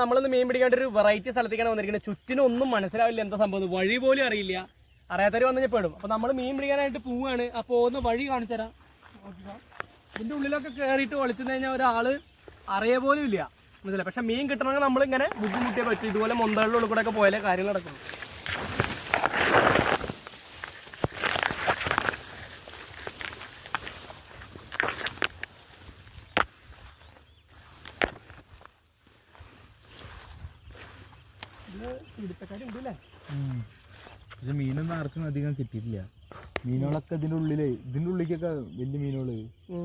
നമ്മളിന്ന് മീൻ പിടിക്കേണ്ട ഒരു വെറൈറ്റി സ്ഥലത്തേക്കാണ് വന്നിരിക്കുന്നത്. ചുറ്റിനും ഒന്നും മനസ്സിലാവില്ല എന്താ സംഭവം. വഴി പോലും അറിയില്ല. അറിയാത്തവർ വന്നു കഴിഞ്ഞാൽ പെടും. അപ്പൊ നമ്മൾ മീൻ പിടിക്കാനായിട്ട് പോവുകയാണ് ആ ഒന്ന് വഴി കാണിച്ചു തരാം. ഇതിന്റെ ഉള്ളിലൊക്കെ കയറിയിട്ട് ഒളിച്ചെന്ന് കഴിഞ്ഞാൽ ഒരാൾ അറിയ പോലും ഇല്ല. മനസ്സിലായി? പക്ഷെ മീൻ കിട്ടണമെങ്കിൽ നമ്മളിങ്ങനെ ബുദ്ധിമുട്ടിയേ പറ്റും. ഇതുപോലെ മൊന്തകളുടെ ഉള്ളിൽ കൂടെ ഒക്കെ പോയാലേ കാര്യങ്ങൾ നടക്കും പിടുത്തക്കാരുണ്ട് അല്ലേ പക്ഷെ മീനൊന്നും ആർക്കും അധികം കിട്ടിയിട്ടില്ല. മീനുകളൊക്കെ ഇതിന്റെ ഉള്ളിലേ ഇതിന്റെ ഉള്ളിക്കൊക്കെ വലിയ മീനുകൾ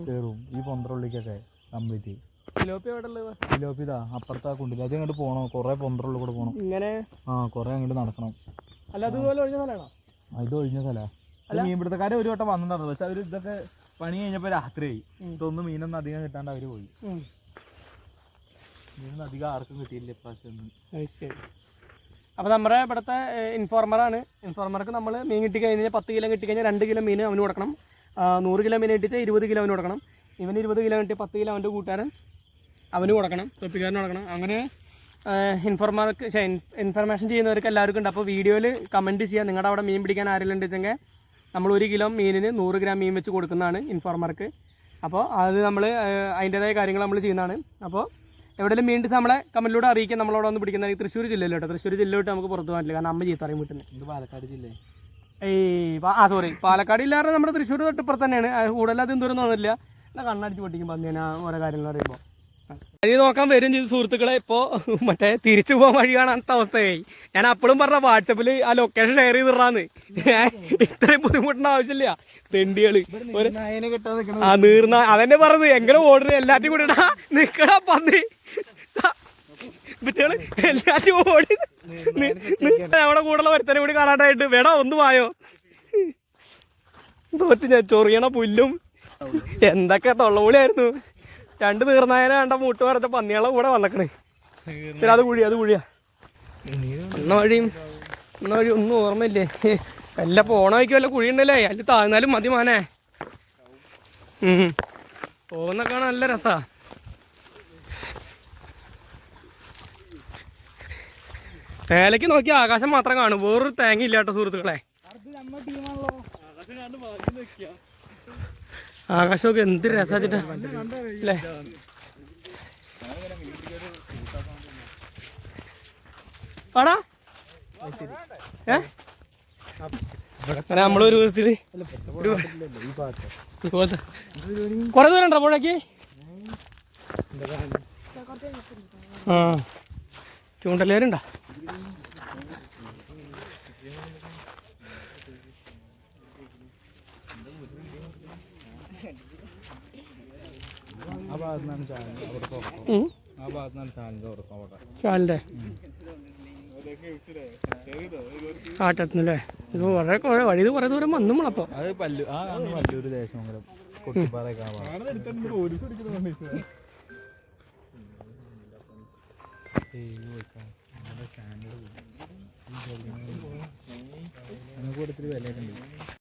കയറും. ഈ പൊന്തറ ഉള്ളിക്കൊക്കെ കംപ്ലീറ്റ് ഫിലോപ്പി എവിടെ ഉള്ളത് അപ്പുറത്തെ കുണ്ടില്ല അത് അങ്ങോട്ട് പോകണം കൊറേ പൊന്തറ ഉള്ളിൽ കൂടെ പോകണം ഇങ്ങനെ? ആ കൊറേ അങ്ങോട്ട് നടക്കണം. അല്ല അതുപോലെ ഒഴിഞ്ഞ സ്ഥലമാണോ? ഇത് ഒഴിഞ്ഞ സ്ഥലമാണ് മീൻപിടുത്തക്കാരെ ഒരു വട്ടം വന്നിട്ടുണ്ടായിരുന്നു. പക്ഷെ അവർ ഇതൊക്കെ പണി കഴിഞ്ഞപ്പോ രാത്രിയായി. ഇതൊന്നും മീനൊന്നും അധികം കിട്ടാണ്ട് അവർ പോയി. മീനൊന്നും അധികം ആർക്കും കിട്ടിയില്ല ഇപ്രാവശ്യം ഒന്നും. ശരി. അപ്പോൾ നമ്മുടെ ഇവിടുത്തെ ഇൻഫോർമറാണ് ഇൻഫോർമർക്ക് നമ്മൾ മീൻ കിട്ടി കഴിഞ്ഞാൽ പത്ത് കിലോ കിട്ടി കഴിഞ്ഞാൽ രണ്ട് കിലോ മീൻ അവന് കൊടുക്കണം. നൂറ് കിലോ മീൻ കിട്ടിച്ചാൽ ഇരുപത് കിലോ അവന് കൊടുക്കണം. ഇവന് ഇരുപത് കിലോ കിട്ടി പത്ത് കിലോ അവന്റെ കൂട്ടുകാരൻ അവന് കൊടുക്കണം തൊപ്പിക്കാരന് കൊടുക്കണം. അങ്ങനെ ഇൻഫോർമർക്ക് ഇൻഫർമേഷൻ ചെയ്യുന്നവർക്ക് എല്ലാവർക്കും ഉണ്ട്. അപ്പോൾ വീഡിയോയിൽ കമന്റ് ചെയ്യാം. നിങ്ങളുടെ അവിടെ മീൻ പിടിക്കാൻ ആരെങ്കിലും ഉണ്ടെങ്കിൽ നമ്മൾ ഒരു കിലോ മീനിന് നൂറ് ഗ്രാം മീൻ വെച്ച് കൊടുക്കുന്നതാണ് ഇൻഫോർമർക്ക് അപ്പോൾ അത് നമ്മൾ അതിന്റേതായ കാര്യങ്ങൾ നമ്മൾ ചെയ്യുന്നതാണ്. അപ്പോൾ എവിടെയെങ്കിലും വീണ്ടും നമ്മളെ കമ്മലിലൂടെ അറിയിക്കാൻ നമ്മളോട് ഒന്ന് പിടിക്കുന്ന തൃശ്ശൂർ ജില്ലയിൽ കേട്ടോ. തൃശ്ശൂർ ജില്ലയിലോട്ട് നമുക്ക് പുറത്തു പോകാൻ കാരണം അമ്മ ചീത്ത പറയും വീട്ടിൽ നിന്ന് പാലക്കാട് ജില്ല? ഏയ് ആ സോറി പാലക്കാട് ഇല്ലാതെ നമ്മുടെ തൃശ്ശൂർ തൊട്ടിപ്പുറത്ത് തന്നെയാണ്. കൂടുതലും കൂടുതൽ അതും ദൂരം തോന്നില്ല എന്നാൽ കണ്ണടിച്ച് പൊട്ടിക്കും പന്നി ഞാൻ ഓരോ കാര്യങ്ങൾ അറിയുമ്പോൾ ഇത് നോക്കാൻ വരും ചെയ്ത് സുഹൃത്തുക്കളെ. ഇപ്പോൾ മറ്റേ തിരിച്ചു പോകാൻ വഴി കാണാത്ത അവസ്ഥയായി. ഞാൻ അപ്പോഴും പറഞ്ഞ വാട്സപ്പിൽ ആ ലൊക്കേഷൻ ഷെയർ ചെയ്തിടാന്ന് ഇത്രയും ബുദ്ധിമുട്ടേണ്ട ആവശ്യമില്ല. തെണ്ടികൾ. ഒരു നായനെ കെട്ടാൻ ആ നീർന്ന അതന്നെ പറഞ്ഞത്. എങ്ങനെ ഓടുന്നത് എല്ലാറ്റും കൂടെ ഇടാ. നിക്കടാ പന്നി. കുട്ടികൾ എല്ലാറ്റും ഓടി നമ്മുടെ കൂടെയുള്ള ഒരുത്തനെ കൂടി കാണാനായിട്ട്. വേടാ ഒന്ന് വായോ? തോറ്റ് ഞാൻ ചൊറിയണ പുല്ലും. എന്തൊക്കെ തൊള്ളപൊളിയായിരുന്നു രണ്ട് തീർന്നായനെ കണ്ട മൂട്ട് പറഞ്ഞ പന്നികളെ കൂടെ വന്നക്കണേ. പിന്നെ അത് കുഴിയാ അത് കുഴിയാ. അന്ന വഴിയും അന്ന വഴി ഒന്നും ഓർമ്മയില്ലേ? വല്ല പോണ വഴിക്ക് വല്ല കുഴി ഉണ്ടല്ലേ അതിൽ താഴ്ന്നാലും മതി മാനേ. പോകുന്നൊക്കെ നല്ല രസാ. മേലേക്ക് നോക്കി ആകാശം മാത്രം കാണും. വേറൊരു തേങ്ങ ഇല്ല കേട്ടോ സുഹൃത്തുക്കളെ. ആകാശമൊക്കെ എന്ത് രസാച്ചിട്ടാ ആടാ. ഏ? നമ്മളൊരു വിധത്തിൽ കൊറേ ദൂരം ഉണ്ടോ പുഴയ്ക്ക്? ആ. ചൂണ്ടലേരുണ്ടോ ചാലിന്റെ. കാട്ടത്തുനിന്നല്ലേ ഇത് കുറെ വഴി കുറേ ദൂരം വന്നു മുളപ്പോ അത് പല്ലു ആ ആണ് വല്ലൂര് ദേശമംഗലം. കൊട്ടിപ്പാറയൊക്കെ ഈ ചെറുക്കനെ കൊടുത്തിട്ട് വിലയൊക്കെ